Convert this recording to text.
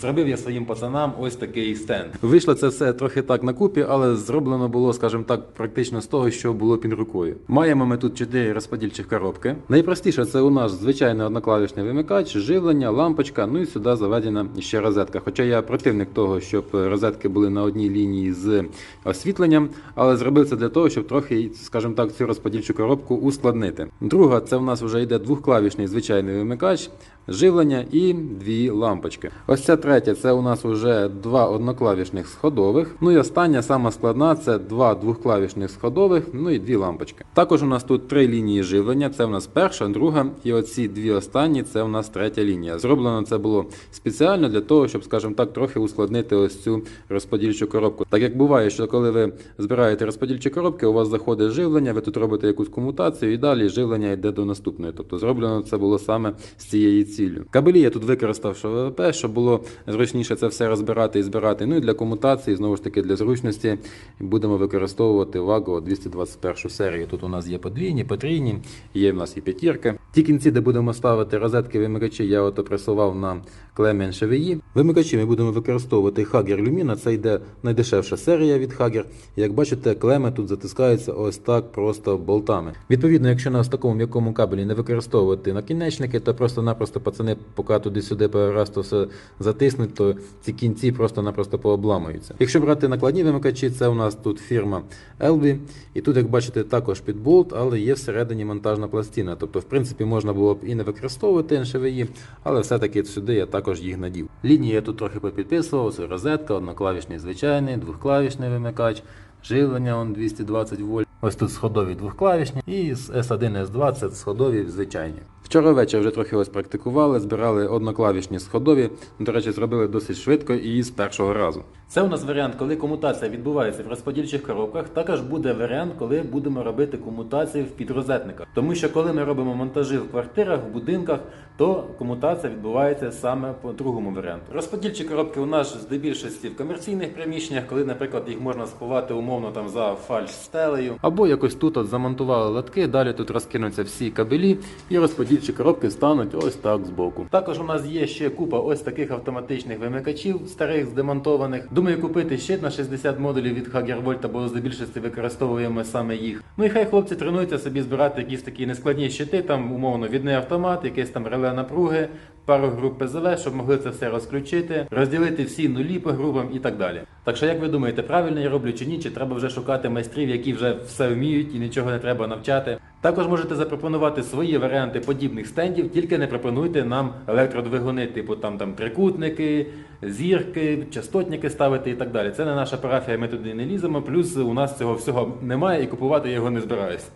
зробив я своїм пацанам ось такий стенд. Вийшло це все трохи так на купі, але зроблено було, скажімо так, практично з того, що було під рукою. Маємо ми тут чотири розподільчих коробки. Найпростіше це у нас звичайний одноклавішний вимикач, живлення, лампочка, ну і сюди заведена ще розетка. Хоча я противник того, щоб розетки були на одній лінії з освітленням, але зробив це для того, щоб трохи, скажімо так, цю розподільчу коробку ускладнити. Друга, це в нас вже йде двохклавішний звичайний вимикач. Живлення і дві лампочки. Ось ця третя це у нас вже два одноклавішних сходових. Ну і остання, сама складна, це два двохклавішних сходових, ну і дві лампочки. Також у нас тут три лінії живлення. Це у нас перша, друга, і оці дві останні це у нас третя лінія. Зроблено це було спеціально для того, щоб, скажімо так, трохи ускладнити ось цю розподільчу коробку. Так як буває, що коли ви збираєте розподільчі коробки, у вас заходить живлення, ви тут робите якусь комутацію, і далі живлення йде до наступної. Тобто зроблено це було саме з цією ціллю. Кабелі я тут використав що ВВП, щоб було зручніше це все розбирати і збирати. Ну і для комутації, знову ж таки, для зручності будемо використовувати Vago 221 серію. Тут у нас є подвійні, потрійні, є в нас і п'ятірки. Ті кінці, де будемо ставити розетки вимикачі, я ото пресував на клемі NVI. Вимикачі ми будемо використовувати Hager Lumina, це йде найдешевша серія від Hager. Як бачите, клеми тут затискаються ось так просто болтами. Відповідно, якщо на такому м'якому кабелі не використовувати накінечники, то просто-напросто пацани, поки туди-сюди раз то все затиснуть, то ці кінці просто-напросто пообламуються. Якщо брати накладні вимикачі, це у нас тут фірма Elby. І тут, як бачите, також під болт, але є всередині монтажна пластина. Тобто, в принципі, можна було б і не використовувати NVI, але все-таки сюди я також їх надів. Лінії я тут трохи попідписував, це розетка, одноклавішний звичайний, двохклавішний вимикач, живлення он 220 вольт. Ось тут сходові двохклавішні і з S1, S2 це сходові звичайні. Вчора ввечері вже трохи ось практикували, збирали одноклавішні сходові. До речі, зробили досить швидко і з першого разу. Це у нас варіант, коли комутація відбувається в розподільчих коробках. Також буде варіант, коли будемо робити комутації в підрозетниках. Тому що коли ми робимо монтажі в квартирах, в будинках, то комутація відбувається саме по другому варіанту. Розподільчі коробки у нас здебільшості в комерційних приміщеннях, коли, наприклад, їх можна сховати умовно там за фальш стелею, або якось тут от замонтували латки, далі тут розкинуться всі кабелі і розподільчі коробки стануть ось так збоку. Також у нас є ще купа ось таких автоматичних вимикачів, старих здемонтованих. Думаю, купити ще на 60 модулів від Hagervolt, бо здебільшості використовуємо саме їх. Ну і хай хлопці тренуються собі збирати якісь такі нескладні щити, там умовно відний автомат, якесь там реле напруги, пару груп ПЗВ, щоб могли це все розключити, розділити всі нулі по групам і так далі. Так що, як ви думаєте, правильно я роблю чи ні, чи треба вже шукати майстрів, які вже все вміють і нічого не треба навчати? Також можете запропонувати свої варіанти подібних стендів, тільки не пропонуйте нам електродвигуни, типу там там трикутники, зірки, частотники ставити і так далі. Це не наша парафія, ми туди не ліземо. Плюс у нас цього всього немає і купувати його не збираюсь.